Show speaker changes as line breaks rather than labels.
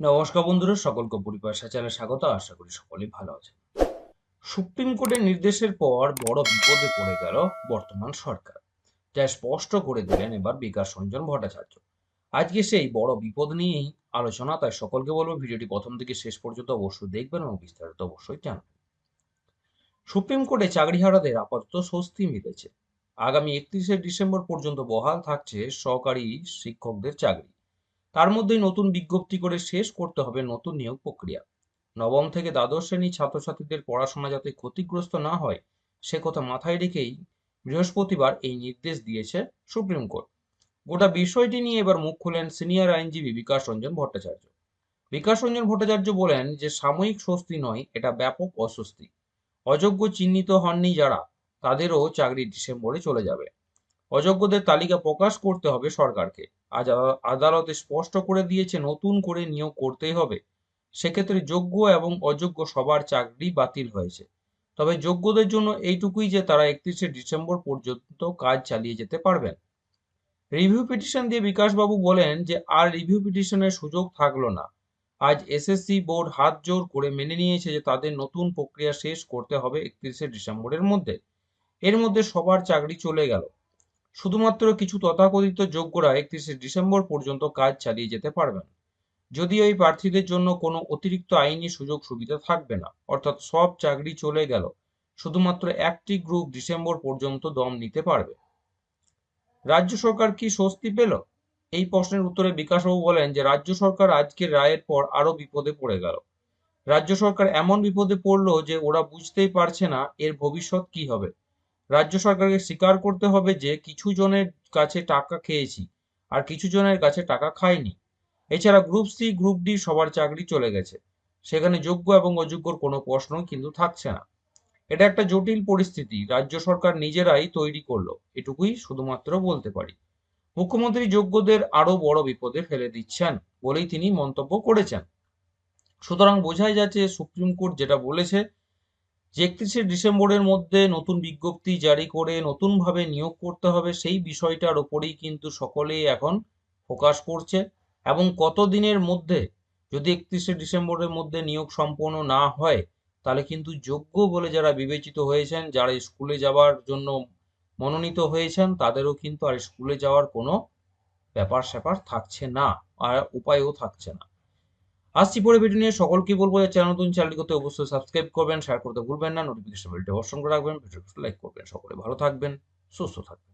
নমস্কার বন্ধুরা, সকলকে পরিবার চ্যানেলে স্বাগত। আশা করি সকলেই ভালো আছে সুপ্রিম কোর্টের নির্দেশের পর বড় বিপদে পড়ে গেল বর্তমান সরকার। যা স্পষ্ট করে দিলেন এবার বিকাশ রঞ্জন ভট্টাচার্য। আজকে সেই বড় বিপদ নিয়েই আলোচনা, তাই সকলকে বলব ভিডিওটি প্রথম থেকে শেষ পর্যন্ত অবশ্যই দেখবেন এবং বিস্তারিত অবশ্যই জানবেন। সুপ্রিম কোর্টে চাকরিহারাদের আপাতত স্বস্তি মিলেছে। আগামী একত্রিশে ডিসেম্বর পর্যন্ত বহাল থাকছে সহকারী শিক্ষকদের চাকরি। তার মধ্যেই নতুন বিজ্ঞপ্তি করে শেষ করতে হবে নতুন নিয়োগ প্রক্রিয়া। নবম থেকে দ্বাদশ শ্রেণির ছাত্রছাত্রীদের পড়াশোনা যাতে ক্ষতিগ্রস্ত না হয়, সে কথা মাথায় রেখেই বৃহস্পতিবার এই নির্দেশ দিয়েছে সুপ্রিম কোর্ট। গোটা বিষয়টি নিয়ে এবার মুখ খুলেন সিনিয়র আইনজীবী বিকাশ রঞ্জন ভট্টাচার্য। বিকাশ রঞ্জন ভট্টাচার্য বলেন যে, সাময়িক স্বস্তি নয়, এটা ব্যাপক অস্বস্তি। অযোগ্য চিহ্নিত হননি যারা, তাদেরও চাকরি ডিসেম্বরে চলে যাবে। অযোগ্যদের তালিকা প্রকাশ করতে হবে সরকারকে। আজ আদালতে স্পষ্ট করে দিয়েছে নতুন করে নিয়োগ করতেই হবে। সেক্ষেত্রে যোগ্য এবং অযোগ্য সবার চাকরি বাতিল হয়েছে। তবে যোগ্যদের জন্য এইটুকুই যে তারা একত্রিশে ডিসেম্বর পর্যন্ত কাজ চালিয়ে যেতে পারবেন। রিভিউ পিটিশন দিয়ে বিকাশবাবু বলেন যে, আর রিভিউ পিটিশনের সুযোগ থাকল না। আজ এসএসসি বোর্ড হাত জোর করে মেনে নিয়েছে যে তাদের নতুন প্রক্রিয়া শেষ করতে হবে একত্রিশে ডিসেম্বরের মধ্যে। এর মধ্যে সবার চাকরি চলে গেল। শুধুমাত্র কিছু তথাকথিত যোগ্যরা একত্রিশে ডিসেম্বর পর্যন্ত কাজ চালিয়ে যেতে পারবেন। যদিও এই প্রার্থীদের জন্য কোনো অতিরিক্ত আইনি সুযোগ সুবিধা থাকবে না, অর্থাৎ সব চাকরি চলে গেল, শুধুমাত্র একটি গ্রুপ ডিসেম্বর পর্যন্ত দম নিতে পারবে। রাজ্য সরকার কি স্বস্তি পেল? এই প্রশ্নের উত্তরে বিকাশবাবু বলেন যে, রাজ্য সরকার আজকের রায়ের পর আরও বিপদে পড়ে গেল। রাজ্য সরকার এমন বিপদে পড়ল যে, ওরা বুঝতেই পারছে না এর ভবিষ্যৎ কি হবে। রাজ্য সরকারকে স্বীকার করতে হবে যে কিছু জনের কাছে টাকা খেয়েছি আর কিছু জনের কাছে টাকা খাইনি। এছাড়া গ্রুপ সি গ্রুপ ডি সবার চাকরি চলে গেছে। সেখানে যোগ্য এবং অযোগ্যর কোনো প্রশ্ন কিন্তু থাকছে না। এটা একটা জটিল পরিস্থিতি। রাজ্য সরকার নিজেরাই তৈরি করল। এটুকুই শুধুমাত্র বলতে পারি। মুখ্যমন্ত্রী যোগ্যদের আরও বড় বিপদে ফেলে দিচ্ছেন বলেই তিনি মন্তব্য করেছেন। সুতরাং বোঝাই যাচ্ছে সুপ্রিম কোর্ট যেটা বলেছে যে একত্রিশে ডিসেম্বরের মধ্যে নতুন বিজ্ঞপ্তি জারি করে নতুনভাবে নিয়োগ করতে হবে, সেই বিষয়টার ওপরেই কিন্তু সকলেই এখন ফোকাস করছে। এবং কতদিনের মধ্যে যদি একত্রিশে ডিসেম্বরের মধ্যে নিয়োগ সম্পন্ন না হয়, তাহলে কিন্তু যোগ্য বলে যারা বিবেচিত হয়েছেন, যারা স্কুলে যাওয়ার জন্য মনোনীত হয়েছেন, তাদেরও কিন্তু আর স্কুলে যাওয়ার কোনো ব্যাপার স্যাপার থাকছে না, আর উপায়ও থাকছে না। আসছি পরে ভিডিও নিয়ে। সকলকে বলব যে চ্যানেল নতুন চ্যানেলটি করতে অবশ্যই সাবস্ক্রাইব করবেন শেয়ার করতে ভুলবেন না নোটিফিকেশন বেলটি অর্শন করে রাখবেন ভিডিওটি লাইক করবেন। সকলে ভালো থাকবেন, সুস্থ থাকবেন।